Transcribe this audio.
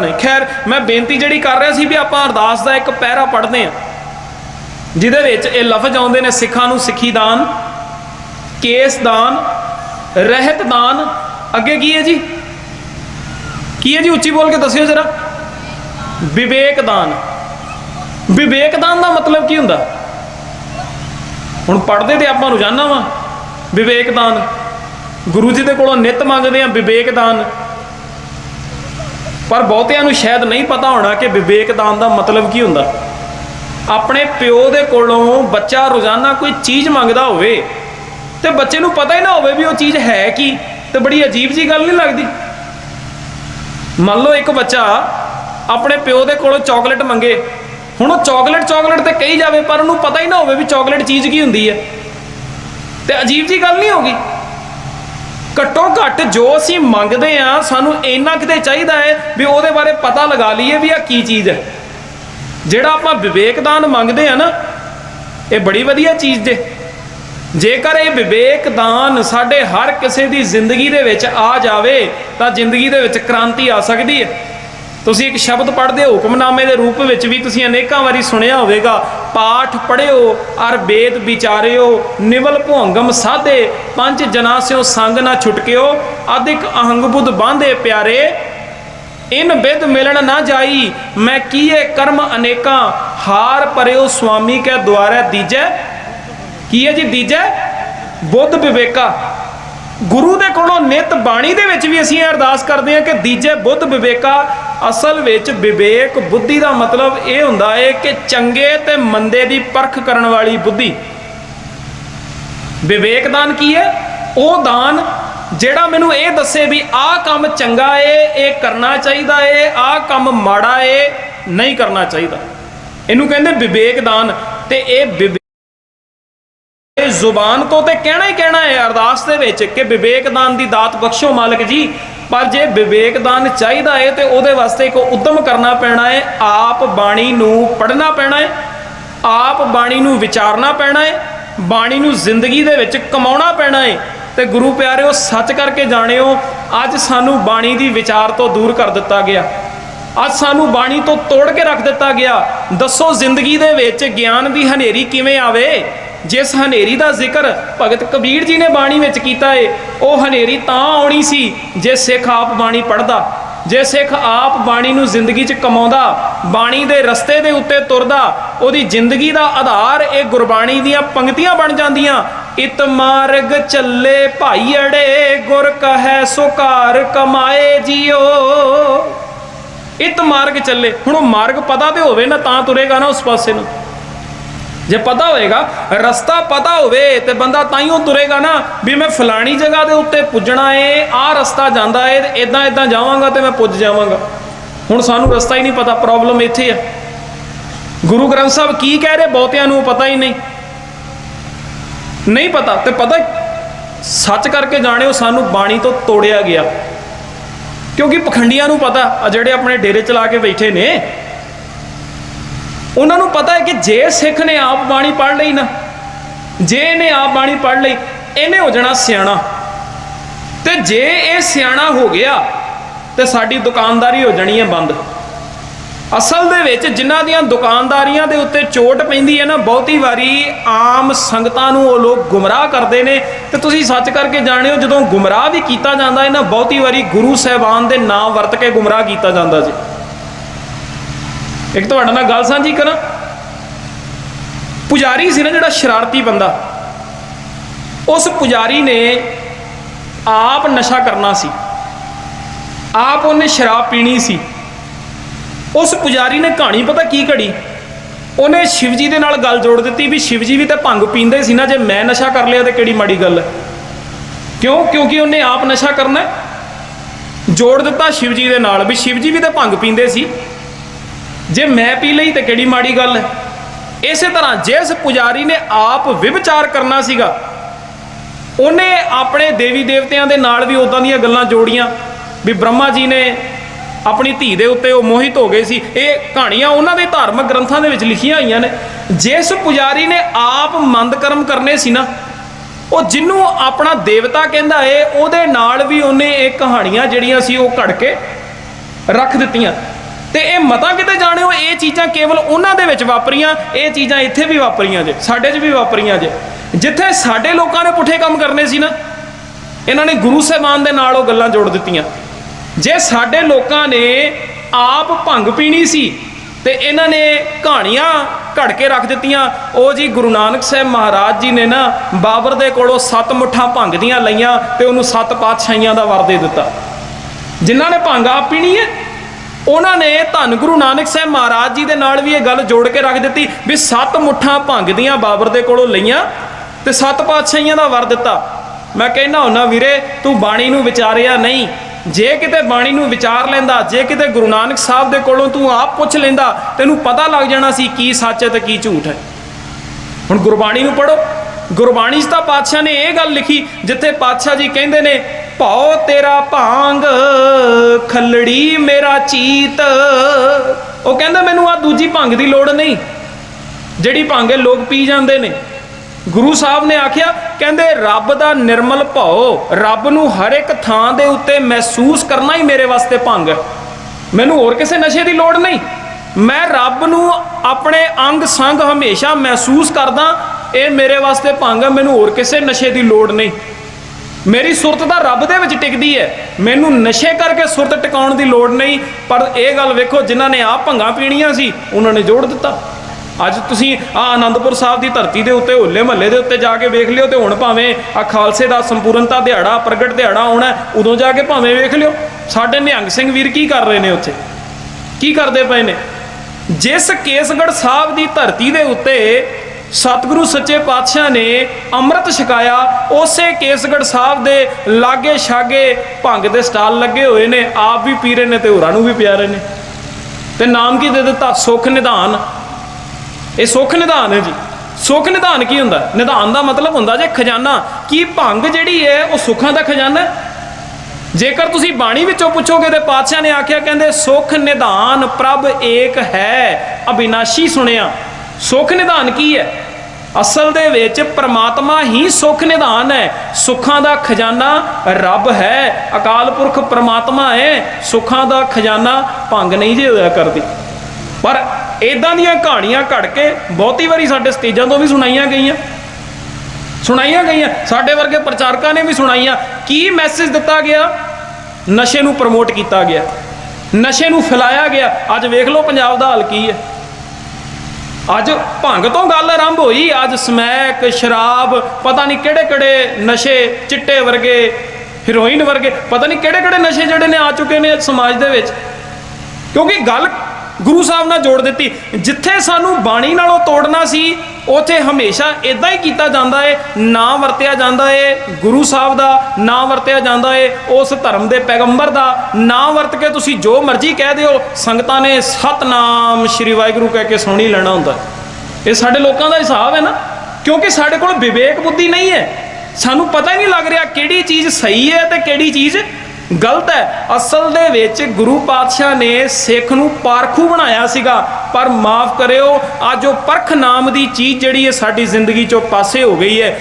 ਨਹੀਂ। ਖੈਰ, ਮੈਂ ਬੇਨਤੀ ਜਿਹੜੀ ਕਰ ਰਿਹਾ ਸੀ ਵੀ ਆਪਾਂ ਅਰਦਾਸ ਦਾ ਇੱਕ ਪੈਰਾ ਪੜ੍ਹਦੇ ਆ ਜਿਹਦੇ ਵਿੱਚ ਇਹ ਲਫ਼ਜ਼ ਆਉਂਦੇ ਨੇ, ਸਿੱਖਾਂ ਨੂੰ ਸਿੱਖੀ ਦਾਨ, ਕੇਸ ਦਾਨ, ਰਹਿਤ ਦਾਨ। ਅੱਗੇ ਕੀ ਹੈ ਜੀ? ਕੀ ਹੈ ਜੀ? ਉੱਚੀ ਬੋਲ ਕੇ ਦੱਸਿਓ ਜਰਾ। ਵਿਵੇਕ ਦਾਨ। ਵਿਵੇਕ ਦਾਨ ਦਾ ਮਤਲਬ ਕੀ ਹੁੰਦਾ? ਹੁਣ ਪੜ੍ਹਦੇ ਤੇ ਆਪਾਂ ਰੋਜ਼ਾਨਾ ਵਾ। ਵਿਵੇਕ ਦਾਨ। ਗੁਰੂ ਜੀ ਦੇ ਕੋਲੋਂ ਨਿਤ ਮੰਗਦੇ ਆ ਵਿਵੇਕ ਦਾਨ। ਪਰ ਬਹੁਤਿਆਂ ਨੂੰ ਸ਼ਾਇਦ ਨਹੀਂ ਪਤਾ ਹੋਣਾ ਕਿ ਵਿਵੇਕਦਾਨ ਦਾ ਮਤਲਬ ਕੀ ਹੁੰਦਾ। ਆਪਣੇ ਪਿਓ ਦੇ ਕੋਲੋਂ ਬੱਚਾ ਰੋਜ਼ਾਨਾ ਕੋਈ ਚੀਜ਼ ਮੰਗਦਾ ਹੋਵੇ ਤੇ ਬੱਚੇ ਨੂੰ ਪਤਾ ਹੀ ਨਾ ਹੋਵੇ ਵੀ ਉਹ ਚੀਜ਼ ਹੈ ਕੀ ਤੇ ਬੜੀ ਅਜੀਬ ਜੀ ਗੱਲ ਨਹੀਂ ਲੱਗਦੀ। ਮੰਨ ਲਓ ਇੱਕ ਬੱਚਾ ਆਪਣੇ ਪਿਓ ਦੇ ਕੋਲੋਂ ਚਾਕਲੇਟ ਮੰਗੇ, ਹੁਣ ਉਹ ਚਾਕਲੇਟ ਚਾਕਲੇਟ ਤੇ ਕਹੀ ਜਾਵੇ ਪਰ ਉਹਨੂੰ ਪਤਾ ਹੀ ਨਾ ਹੋਵੇ ਵੀ ਚਾਕਲੇਟ ਚੀਜ਼ ਕੀ ਹੁੰਦੀ ਹੈ। ਤੇ ਅਜੀਬ ਜੀ ਗੱਲ ਨਹੀਂ ਹੋਗੀ ਘੱਟੋ ਘੱਟ ਜੋ ਅਸੀਂ ਮੰਗਦੇ ਆ ਸਾਨੂੰ ਇੰਨਾ ਕਿਤੇ ਚਾਹੀਦਾ ਹੈ ਵੀ ਉਹਦੇ ਬਾਰੇ ਪਤਾ ਲਗਾ ਲਈਏ ਵੀ ਆ ਕੀ ਚੀਜ਼ ਹੈ। ਜਿਹੜਾ ਆਪਾਂ ਵਿਵੇਕਦਾਨ ਮੰਗਦੇ ਆ ਨਾ, ਇਹ ਬੜੀ ਵਧੀਆ ਚੀਜ਼ ਜੇ। ਜੇਕਰ ਇਹ ਵਿਵੇਕਦਾਨ ਸਾਡੇ ਹਰ ਕਿਸੇ ਦੀ ਜ਼ਿੰਦਗੀ ਦੇ ਵਿੱਚ ਆ ਜਾਵੇ, ਤਾਂ ਜ਼ਿੰਦਗੀ ਦੇ ਵਿੱਚ ਕ੍ਰਾਂਤੀ ਆ ਸਕਦੀ ਹੈ। ਤੁਸੀਂ ਇੱਕ ਸ਼ਬਦ ਪੜ੍ਹਦੇ ਹੋ ਹੁਕਮਨਾਮੇ ਦੇ ਰੂਪ ਵਿੱਚ ਵੀ ਤੁਸੀਂ ਅਨੇਕਾਂ ਵਾਰੀ ਸੁਣਿਆ ਹੋਵੇਗਾ। ਪਾਠ ਪੜਿਓ ਅਰ ਵੇਦ ਵਿਚਾਰਿਓ, ਨਿਵਲ ਭੁੰਗਮ ਸਾਧੇ, ਪੰਜ ਜਨਾ ਸਿਓ ਸੰਗ ਨਾ ਛੁਟਕਿਓ, ਅਧਿਕ ਅਹੰਗ ਬੁੱਧ ਬਾਂਧੇ ਪਿਆਰੇ। ਇਨ ਬਿਦ ਮਿਲਣ ਨਾ ਜਾਈ, ਮੈਂ ਕੀਏ ਕਰਮ ਅਨੇਕਾਂ, ਹਾਰ ਪਰਿਓ ਸੁਆਮੀ ਕੈ ਦੁਆਰੇ ਦੀਜੈ। ਕੀ ਹੈ ਜੀ ਦੀਜੈ? ਬੁੱਧ ਵਿਵੇਕਾ। ਗੁਰੂ ਦੇ ਕੋਲੋਂ ਨਿਤ ਬਾਣੀ ਦੇ ਵਿੱਚ ਵੀ ਅਸੀਂ ਇਹ ਅਰਦਾਸ ਕਰਦੇ ਹਾਂ ਕਿ ਦੀਜੇ ਬੁੱਧ ਵਿਵੇਕਾ, ਅਸਲ ਵਿੱਚ ਵਿਵੇਕ, ਬੁੱਧੀ ਦਾ ਮਤਲਬ ਇਹ ਹੁੰਦਾ ਹੈ ਕਿ ਚੰਗੇ ਤੇ ਮੰਦੇ ਦੀ ਪਰਖ ਕਰਨ ਵਾਲੀ ਬੁੱਧੀ। ਵਿਵੇਕ ਦਾਨ ਕੀ ਹੈ ਉਹ ਦਾਨ ਜਿਹੜਾ ਮੈਨੂੰ ਇਹ ਦੱਸੇ ਵੀ ਆਹ ਕੰਮ ਚੰਗਾ ਏ, ਇਹ ਕਰਨਾ ਚਾਹੀਦਾ ਏ, ਆਹ ਕੰਮ ਮਾੜਾ ਏ, ਨਹੀਂ ਕਰਨਾ ਚਾਹੀਦਾ। ਇਹਨੂੰ ਕਹਿੰਦੇ ਵਿਵੇਕ ਦਾਨ ਤੇ ਇਹ ਵਿਵੇ- ਇਹ ਜ਼ੁਬਾਨ ਤੋਂ ਤੇ ਕਹਿਣਾ ਹੀ ਕਹਿਣਾ ਹੈ ਅਰਦਾਸ ਦੇ ਵਿੱਚ ਕਿ ਵਿਵੇਕਦਾਨ ਦੀ ਦਾਤ ਬਖਸ਼ੋ ਮਾਲਕ ਜੀ। ਪਰ ਜੇ ਵਿਵੇਕਦਾਨ ਚਾਹੀਦਾ ਹੈ ਤੇ ਉਹਦੇ ਵਾਸਤੇ ਇੱਕ ਉਦਮ ਕਰਨਾ ਪੈਣਾ ਹੈ। ਆਪ ਬਾਣੀ ਨੂੰ ਪੜ੍ਹਨਾ ਪੈਣਾ ਹੈ। ਆਪ ਬਾਣੀ ਨੂੰ ਵਿਚਾਰਨਾ ਪੈਣਾ ਹੈ। ਬਾਣੀ ਨੂੰ ਜ਼ਿੰਦਗੀ ਦੇ ਵਿੱਚ ਕਮਾਉਣਾ ਪੈਣਾ ਹੈ। ਤੇ ਗੁਰੂ ਪਿਆਰਿਓ, ਸੱਚ ਕਰਕੇ ਜਾਣਿਓ, ਅੱਜ ਸਾਨੂੰ ਬਾਣੀ ਦੀ ਵਿਚਾਰ ਤੋਂ ਦੂਰ ਕਰ ਦਿੱਤਾ ਗਿਆ। ਅੱਜ ਸਾਨੂੰ ਬਾਣੀ ਤੋਂ ਤੋੜ ਕੇ ਰੱਖ ਦਿੱਤਾ ਗਿਆ। ਦੱਸੋ ਜ਼ਿੰਦਗੀ ਦੇ ਵਿੱਚ ਗਿਆਨ ਦੀ ਹਨੇਰੀ ਕਿਵੇਂ ਆਵੇ? ਜਿਸ ਹਨੇਰੀ ਦਾ ਜ਼ਿਕਰ ਭਗਤ ਕਬੀਰ ਜੀ ਨੇ ਬਾਣੀ ਵਿੱਚ ਕੀਤਾ ਏ, ਉਹ ਹਨੇਰੀ ਤਾਂ ਆਉਣੀ ਸੀ ਜੇ ਸਿੱਖ ਆਪ ਬਾਣੀ ਪੜ੍ਹਦਾ। ਜੇ ਸਿੱਖ ਆਪ ਬਾਣੀ ਨੂੰ ਜ਼ਿੰਦਗੀ 'ਚ ਕਮਾਉਂਦਾ, ਬਾਣੀ ਦੇ ਰਸਤੇ ਦੇ ਉੱਤੇ ਤੁਰਦਾ, ਉਹਦੀ ਜ਼ਿੰਦਗੀ ਦਾ ਆਧਾਰ ਇਹ ਗੁਰਬਾਣੀ ਦੀਆਂ ਪੰਕਤੀਆਂ ਬਣ ਜਾਂਦੀਆਂ। ਇਤ ਮਾਰਗ ਚੱਲੇ ਭਾਈ ਅੜੇ, ਗੁਰ ਕਹੈ ਸੋ ਕਮਾਏ ਜਿਓ। ਇਤ ਮਾਰਗ ਚੱਲੇ, ਹੁਣ ਉਹ ਮਾਰਗ ਪਤਾ ਤੇ ਹੋਵੇ ਨਾ ਤਾਂ ਤੁਰੇਗਾ ਨਾ ਉਸ ਪਾਸੇ ਨੂੰ। ਜੇ ਪਤਾ ਹੋਏਗਾ, ਰਸਤਾ ਪਤਾ ਹੋਵੇ ਤੇ ਬੰਦਾ ਤਾਈਓ ਤੁਰੇਗਾ ਨਾ ਵੀ ਮੈਂ ਫਲਾਣੀ ਜਗ੍ਹਾ ਦੇ ਉੱਤੇ ਪੁੱਜਣਾ ਏ, ਆਹ ਰਸਤਾ ਜਾਂਦਾ ਏ ਇਦਾਂ ਇਦਾਂ ਜਾਵਾਂਗਾ ਤੇ ਮੈਂ ਪੁੱਜ ਜਾਵਾਂਗਾ। ਹੁਣ ਸਾਨੂੰ ਰਸਤਾ ਹੀ ਨਹੀਂ ਪਤਾ, ਪ੍ਰੋਬਲਮ ਇੱਥੇ ਆ। ਗੁਰੂ ਗ੍ਰੰਥ ਸਾਹਿਬ ਕੀ ਕਹਿ ਰਹੇ ਬਹੁਤਿਆਂ ਨੂੰ ਪਤਾ ਹੀ ਨਹੀਂ। ਨਹੀਂ ਪਤਾ ਤੇ ਪਤਾ ਸੱਚ ਕਰਕੇ ਜਾਣਿਓ ਸਾਨੂੰ ਬਾਣੀ ਤੋਂ ਤੋੜਿਆ ਗਿਆ। ਕਿਉਂਕਿ ਪਖੰਡੀਆਂ ਨੂੰ ਪਤਾ ਜਿਹੜੇ ਆਪਣੇ ਡੇਰੇ ਚਲਾ ਕੇ ਬੈਠੇ ਨੇ ਉਹਨਾਂ ਨੂੰ ਪਤਾ ਹੈ ਕਿ ਜੇ ਸਿੱਖ ਨੇ ਆਪ ਬਾਣੀ ਪੜ੍ਹ ਲਈ ਨਾ, ਜੇ ਇਹਨੇ ਆਪ ਬਾਣੀ ਪੜ੍ਹ ਲਈ, ਇਹਨੇ ਹੋ ਜਾਣਾ ਸਿਆਣਾ। ਤੇ ਜੇ ਇਹ ਸਿਆਣਾ ਹੋ ਗਿਆ, ਤੇ ਸਾਡੀ ਦੁਕਾਨਦਾਰੀ ਹੋ ਜਾਣੀ ਹੈ ਬੰਦ। ਅਸਲ ਦੇ ਵਿੱਚ ਜਿਨ੍ਹਾਂ ਦੀਆਂ ਦੁਕਾਨਦਾਰੀਆਂ ਦੇ ਉੱਤੇ ਚੋਟ ਪੈਂਦੀ ਹੈ ਨਾ, ਬਹੁਤੀ ਵਾਰੀ ਆਮ ਸੰਗਤਾਂ ਨੂੰ ਉਹ ਲੋਕ ਗੁੰਮਰਾਹ ਕਰਦੇ ਨੇ। ਤੇ ਤੁਸੀਂ ਸੱਚ ਕਰਕੇ ਜਾਣਿਓ, ਜਦੋਂ ਗੁੰਮਰਾਹ ਵੀ ਕੀਤਾ ਜਾਂਦਾ ਹੈ ਨਾ, ਬਹੁਤੀ ਵਾਰੀ ਗੁਰੂ ਸਾਹਿਬਾਨ ਦੇ ਨਾਮ ਵਰਤ ਕੇ ਗੁੰਮਰਾਹ ਕੀਤਾ ਜਾਂਦਾ ਜੀ। ਇੱਕ ਤੁਹਾਡੇ ਨਾਲ ਗੱਲ ਸਾਂਝੀ ਕਰਾਂ। ਪੁਜਾਰੀ ਸੀ ਨਾ ਜਿਹੜਾ ਸ਼ਰਾਰਤੀ ਬੰਦਾ। ਉਸ ਪੁਜਾਰੀ ਨੇ ਆਪ ਨਸ਼ਾ ਕਰਨਾ ਸੀ। ਆਪ ਉਹਨੇ ਸ਼ਰਾਬ ਪੀਣੀ ਸੀ। ਉਸ ਪੁਜਾਰੀ ਨੇ ਕਹਾਣੀ ਪਤਾ ਕੀ ਘੜੀ? ਉਹਨੇ ਸ਼ਿਵਜੀ ਦੇ ਨਾਲ ਗੱਲ ਜੋੜ ਦਿੱਤੀ ਵੀ ਸ਼ਿਵਜੀ ਵੀ ਤਾਂ ਭੰਗ ਪੀਂਦੇ ਸੀ ਨਾ, ਜੇ ਮੈਂ ਨਸ਼ਾ ਕਰ ਲਿਆ ਤੇ ਕਿਹੜੀ ਮਾੜੀ ਗੱਲ? ਹੈ ਕਿਉਂ? ਕਿਉਂਕਿ ਉਹਨੇ ਆਪ ਨਸ਼ਾ ਕਰਨਾ। ਜੋੜ ਦਿੱਤਾ ਸ਼ਿਵਜੀ ਦੇ ਨਾਲ ਵੀ ਸ਼ਿਵਜੀ ਵੀ ਤਾਂ ਭੰਗ ਪੀਂਦੇ ਸੀ। ਜੇ ਮੈਂ ਪੀ ਲਈ ਤੇ ਕਿਹੜੀ ਮਾੜੀ ਗੱਲ? ਹੈ ਇਸੇ ਤਰ੍ਹਾਂ ਜਿਸ ਪੁਜਾਰੀ ਨੇ ਆਪ ਵਿਵਚਾਰ ਕਰਨਾ ਸੀਗਾ, ਉਹਨੇ ਆਪਣੇ ਦੇਵੀ ਦੇਵਤਿਆਂ ਦੇ ਨਾਲ ਵੀ ਉਦਾਂ ਦੀਆਂ ਗੱਲਾਂ ਜੋੜੀਆਂ, ਵੀ ਬ੍ਰਹਮਾ ਜੀ ਨੇ ਆਪਣੀ ਧੀ ਦੇ ਉੱਤੇ ਉਹ ਮੋਹਿਤ ਹੋ ਗਏ ਸੀ। ਇਹ ਕਹਾਣੀਆਂ ਉਹਨਾਂ ਦੇ ਧਾਰਮਿਕ ਗ੍ਰੰਥਾਂ ਦੇ ਵਿੱਚ ਲਿਖੀਆਂ ਹੋਈਆਂ ਨੇ। ਜਿਸ ਪੁਜਾਰੀ ਨੇ ਆਪ ਮੰਦ ਕਰਮ ਕਰਨੇ ਸੀ ਨਾ, ਉਹ ਜਿਹਨੂੰ ਆਪਣਾ ਦੇਵਤਾ ਕਹਿੰਦਾ ਏ, ਉਹਦੇ ਨਾਲ ਵੀ ਉਹਨੇ ਇਹ ਕਹਾਣੀਆਂ ਜਿਹੜੀਆਂ ਸੀ ਉਹ ਘੜ ਕੇ ਰੱਖ ਦਿੱਤੀਆਂ। ਤੇ ਇਹ ਮਤਾ ਕਿਤੇ ਜਾਣਿਓ, ਇਹ ਚੀਜ਼ਾਂ ਕੇਵਲ ਉਹਨਾਂ ਦੇ ਵਿੱਚ ਵਾਪਰੀਆਂ, ਇਹ ਚੀਜ਼ਾਂ ਇੱਥੇ ਵੀ ਵਾਪਰੀਆਂ ਜੇ, ਸਾਡੇ 'ਚ ਵੀ ਵਾਪਰੀਆਂ ਜੇ। ਜਿੱਥੇ ਸਾਡੇ ਲੋਕਾਂ ਨੇ ਪੁੱਠੇ ਕੰਮ ਕਰਨੇ ਸੀ ਨਾ, ਇਹਨਾਂ ਨੇ ਗੁਰੂ ਸਾਹਿਬਾਨ ਦੇ ਨਾਲ ਉਹ ਗੱਲਾਂ ਜੋੜ ਦਿੱਤੀਆਂ। ਜੇ ਸਾਡੇ ਲੋਕਾਂ ਨੇ ਆਪ ਭੰਗ ਪੀਣੀ ਸੀ ਤੇ ਇਹਨਾਂ ਨੇ ਕਹਾਣੀਆਂ ਘੜ ਕੇ ਰੱਖ ਦਿੱਤੀਆਂ, ਉਹ ਜੀ ਗੁਰੂ ਨਾਨਕ ਸਾਹਿਬ ਮਹਾਰਾਜ ਜੀ ਨੇ ਨਾ ਬਾਬਰ ਦੇ ਕੋਲੋਂ ਸੱਤ ਮੁੱਠਾਂ ਭੰਗ ਦੀਆਂ ਲਈਆਂ ਤੇ ਉਹਨੂੰ ਸੱਤ ਪਾਤਸ਼ਾਹੀਆਂ ਦਾ ਵਰ ਦੇ ਦਿੱਤਾ। ਜਿਨ੍ਹਾਂ ਨੇ ਭੰਗ ਆਪ ਪੀਣੀ ਹੈ ਉਹਨਾਂ ਨੇ ਧੰਨ ਗੁਰੂ ਨਾਨਕ ਸਾਹਿਬ ਮਹਾਰਾਜ ਜੀ ਦੇ ਨਾਲ ਵੀ ਇਹ ਗੱਲ ਜੋੜ ਕੇ ਰੱਖ ਦਿੱਤੀ ਵੀ ਸੱਤ ਮੁੱਠਾਂ ਭੰਗ ਦੀਆਂ ਬਾਬਰ ਦੇ ਕੋਲੋਂ ਲਈਆਂ ਤੇ ਸੱਤ ਪਾਤਸ਼ਾਹੀਆਂ ਦਾ ਵਰ ਦਿੱਤਾ। ਮੈਂ ਕਹਿਣਾ ਹੁੰਨਾ ਵੀਰੇ, ਤੂੰ ਬਾਣੀ ਨੂੰ ਵਿਚਾਰਿਆ ਨਹੀਂ। ਜੇ ਕਿਤੇ ਬਾਣੀ ਨੂੰ ਵਿਚਾਰ ਲੈਂਦਾ, ਜੇ ਕਿਤੇ ਗੁਰੂ ਨਾਨਕ ਸਾਹਿਬ ਦੇ ਕੋਲੋਂ ਤੂੰ ਆਪ ਪੁੱਛ ਲੈਂਦਾ, ਤੈਨੂੰ ਪਤਾ ਲੱਗ ਜਾਣਾ ਸੀ ਕੀ ਸੱਚ ਹੈ ਤੇ ਕੀ ਝੂਠ ਹੈ। ਹੁਣ ਗੁਰਬਾਣੀ ਨੂੰ ਪੜੋ ਗੁਰਬਾਣੀ 'ਚ ਤਾਂ ਪਾਤਸ਼ਾਹ ਨੇ ਇਹ ਗੱਲ ਲਿਖੀ, ਜਿੱਥੇ ਪਾਤਸ਼ਾਹ ਜੀ ਕਹਿੰਦੇ ਨੇ, ਭਉ ਤੇਰਾ ਭਾਂਗ ਖੱਲੜੀ ਮੇਰਾ ਚੀਤ। ਉਹ ਕਹਿੰਦਾ, ਮੈਨੂੰ ਆ ਦੂਜੀ ਭੰਗ ਦੀ ਲੋੜ ਨਹੀਂ। ਜਿਹੜੀ ਭੰਗ ਲੋਕ ਪੀ ਜਾਂਦੇ ਨੇ। ਗੁਰੂ ਸਾਹਿਬ ਨੇ ਆਖਿਆ, ਕਹਿੰਦੇ, ਰੱਬ ਦਾ ਨਿਰਮਲ ਭਉ, ਰੱਬ ਨੂੰ ਹਰ ਇੱਕ ਥਾਂ ਦੇ ਉੱਤੇ ਮਹਿਸੂਸ ਕਰਨਾ ਹੀ ਮੇਰੇ ਵਾਸਤੇ ਭੰਗ ਮੈਨੂੰ ਹੋਰ ਕਿਸੇ ਨਸ਼ੇ ਦੀ ਲੋੜ ਨਹੀਂ। ਮੈਂ ਰੱਬ ਨੂੰ ਆਪਣੇ ਅੰਗ ਸੰਗ ਹਮੇਸ਼ਾ ਮਹਿਸੂਸ ਕਰਦਾ। ਇਹ ਮੇਰੇ ਵਾਸਤੇ ਭੰਗ ਮੈਨੂੰ ਹੋਰ ਕਿਸੇ ਨਸ਼ੇ ਦੀ ਲੋੜ ਨਹੀਂ। ਮੇਰੀ ਸੁਰਤ ਤਾਂ ਰੱਬ ਦੇ ਵਿੱਚ ਟਿਕਦੀ ਹੈ। ਮੈਨੂੰ ਨਸ਼ੇ ਕਰਕੇ ਸੁਰਤ ਟਿਕਾਉਣ ਦੀ ਲੋੜ ਨਹੀਂ, ਪਰ ਇਹ ਗੱਲ ਵੇਖੋ, ਜਿਨ੍ਹਾਂ ਨੇ ਆਪ ਭੰਗਾਂ ਪੀਣੀਆਂ ਸੀ, ਉਹਨਾਂ ਨੇ ਜੋੜ ਦਿੱਤਾ। ਅੱਜ ਤੁਸੀਂ ਆ ਆਨੰਦਪੁਰ ਸਾਹਿਬ ਦੀ ਧਰਤੀ ਦੇ ਉੱਤੇ, ਹੋਲੇ ਮਹੱਲੇ ਦੇ ਉੱਤੇ ਜਾ ਕੇ ਵੇਖ ਲਿਓ ਤੇ ਹੁਣ ਭਾਵੇਂ ਆ ਖਾਲਸੇ ਦਾ ਸੰਪੂਰਨਤਾ ਦਿਹਾੜਾ, ਪ੍ਰਗਟ ਦਿਹਾੜਾ ਆਉਣਾ ਉਦੋਂ ਜਾ ਕੇ ਭਾਵੇਂ ਵੇਖ ਲਿਓ। ਸਾਡੇ ਨਿਹੰਗ ਸਿੰਘ ਵੀਰ ਕੀ ਕਰ ਰਹੇ ਨੇ ਉੱਥੇ? ਕੀ ਕਰਦੇ ਪਏ ਨੇ? ਜਿਸ ਕੇਸਗੜ੍ਹ ਸਾਹਿਬ ਦੀ ਧਰਤੀ ਦੇ ਉੱਤੇ ਸਤਿਗੁਰੂ ਸੱਚੇ ਪਾਤਸ਼ਾਹ ਨੇ ਅੰਮ੍ਰਿਤ ਛਕਾਇਆ, ਉਸੇ ਕੇਸਗੜ੍ਹ ਸਾਹਿਬ ਦੇ ਲਾਗੇ ਛਾਗੇ ਭੰਗ ਦੇ ਸਟਾਲ ਲੱਗੇ ਹੋਏ ਨੇ, ਆਪ ਵੀ ਪੀ ਰਹੇ ਨੇ ਤੇ ਹੋਰਾਂ ਨੂੰ ਵੀ ਪਿਆਰੇ ਨੇ। ਤੇ ਨਾਮ ਕੀ ਦੇ ਦਿੱਤਾ? ਸੁਖ ਨਿਧਾਨ। ਇਹ ਸੁਖ ਨਿਧਾਨ ਹੈ ਜੀ। ਸੁਖ ਨਿਧਾਨ ਕੀ ਹੁੰਦਾ? ਨਿਧਾਨ ਦਾ ਮਤਲਬ ਹੁੰਦਾ ਜੇ ਖਜ਼ਾਨਾ, ਕੀ ਭੰਗ ਜਿਹੜੀ ਹੈ ਉਹ ਸੁੱਖਾਂ ਦਾ ਖਜ਼ਾਨਾ ਜੇਕਰ ਤੁਸੀਂ ਬਾਣੀ ਵਿੱਚੋਂ ਪੁੱਛੋਗੇ ਤੇ ਪਾਤਸ਼ਾਹ ਨੇ ਆਖਿਆ, ਕਹਿੰਦੇ, ਸੁਖ ਨਿਧਾਨ ਪ੍ਰਭ ਏਕ ਹੈ, ਅਬਿਨਾਸ਼ੀ ਸੁਣਿਆ। ਸੁਖ ਨਿਧਾਨ ਕੀ ਹੈ? ਅਸਲ ਦੇ ਵਿੱਚ ਪ੍ਰਮਾਤਮਾ ਹੀ ਸੁਖ ਨਿਧਾਨ ਹੈ। ਸੁੱਖਾਂ ਦਾ ਖਜ਼ਾਨਾ ਰੱਬ ਹੈ। ਅਕਾਲ ਪੁਰਖ ਪ੍ਰਮਾਤਮਾ ਹੈ। ਸੁੱਖਾਂ ਦਾ ਖਜ਼ਾਨਾ ਭੰਗ ਨਹੀਂ ਜੇ ਹੋਇਆ ਕਰਦੀ। ਪਰ ਇਦਾਂ ਦੀਆਂ ਕਹਾਣੀਆਂ ਘੜ ਕੇ ਬਹੁਤੀ ਵਾਰੀ ਸਾਡੇ ਸਟੇਜਾਂ ਤੋਂ ਵੀ ਸੁਣਾਈਆਂ ਗਈਆਂ। ਸੁਣਾਈਆਂ ਗਈਆਂ। ਸਾਡੇ ਵਰਗੇ ਪ੍ਰਚਾਰਕਾਂ ਨੇ ਵੀ ਸੁਣਾਈਆਂ। ਕੀ ਮੈਸੇਜ ਦਿੱਤਾ ਗਿਆ? ਨਸ਼ੇ ਨੂੰ ਪ੍ਰਮੋਟ ਕੀਤਾ ਗਿਆ। ਨਸ਼ੇ ਨੂੰ ਫੈਲਾਇਆ ਗਿਆ। ਅੱਜ ਵੇਖ ਲਓ ਪੰਜਾਬ ਦਾ ਹਾਲ ਕੀ ਹੈ। ਅੱਜ ਭੰਗ ਤੋਂ ਗੱਲ ਆਰੰਭ ਹੋਈ, ਅੱਜ ਸਮੈਕ, ਸ਼ਰਾਬ, ਪਤਾ ਨਹੀਂ ਕਿਹੜੇ ਕਿਹੜੇ ਨਸ਼ੇ, ਚਿੱਟੇ ਵਰਗੇ, ਹੀਰੋਇਨ ਵਰਗੇ, ਪਤਾ ਨਹੀਂ ਕਿਹੜੇ ਕਿਹੜੇ ਨਸ਼ੇ ਜਿਹੜੇ ਨੇ ਆ ਚੁੱਕੇ ਨੇ ਸਮਾਜ ਦੇ ਵਿੱਚ। ਕਿਉਂਕਿ ਗੱਲ ਗੁਰੂ ਸਾਹਿਬ ਨਾਲ ਜੋੜ ਦਿੱਤੀ, ਜਿੱਥੇ ਸਾਨੂੰ ਬਾਣੀ ਨਾਲੋਂ ਤੋੜਨਾ ਸੀ ਉੱਥੇ ਹਮੇਸ਼ਾ ਇਦਾਂ ਹੀ ਕੀਤਾ ਜਾਂਦਾ ਏ, ਨਾ ਵਰਤਿਆ ਜਾਂਦਾ ਏ, ਗੁਰੂ ਸਾਹਿਬ ਦਾ ਨਾ ਵਰਤਿਆ ਜਾਂਦਾ ਏ, ਉਸ ਧਰਮ ਦੇ ਪੈਗੰਬਰ ਦਾ ਨਾ ਵਰਤ ਕੇ ਤੁਸੀਂ ਜੋ ਮਰਜ਼ੀ ਕਹਿ ਦਿਓ, ਸੰਗਤਾਂ ਨੇ ਸਤਨਾਮ ਸ਼੍ਰੀ ਵਾਹਿਗੁਰੂ ਕਹਿ ਕੇ ਸੁਣ ਲੈਣਾ ਹੁੰਦਾ। ਇਹ ਸਾਡੇ ਲੋਕਾਂ ਦਾ ਹਿਸਾਬ ਹੈ ਨਾ, ਕਿਉਂਕਿ ਸਾਡੇ ਕੋਲ ਵਿਵੇਕ ਬੁੱਧੀ ਨਹੀਂ ਹੈ। ਸਾਨੂੰ ਪਤਾ ਹੀ ਨਹੀਂ ਲੱਗ ਰਿਹਾ ਕਿਹੜੀ ਚੀਜ਼ ਸਹੀ ਹੈ ਤੇ ਕਿਹੜੀ ਚੀਜ਼ ਗਲਤ ਹੈ। ਅਸਲ ਦੇ ਵਿੱਚ ਗੁਰੂ ਪਾਤਸ਼ਾਹ ਨੇ ਸਿੱਖ ਨੂੰ ਪਾਰਖੂ ਬਣਾਇਆ ਸੀਗਾ। ਪਰ ਮਾਫ ਕਰਿਓ, ਅੱਜ ਉਹ ਪਰਖ ਨਾਮ ਦੀ ਚੀਜ਼ ਜਿਹੜੀ ਹੈ ਸਾਡੀ ਜ਼ਿੰਦਗੀ ਚੋਂ ਪਾਸੇ ਹੋ ਗਈ ਹੈ।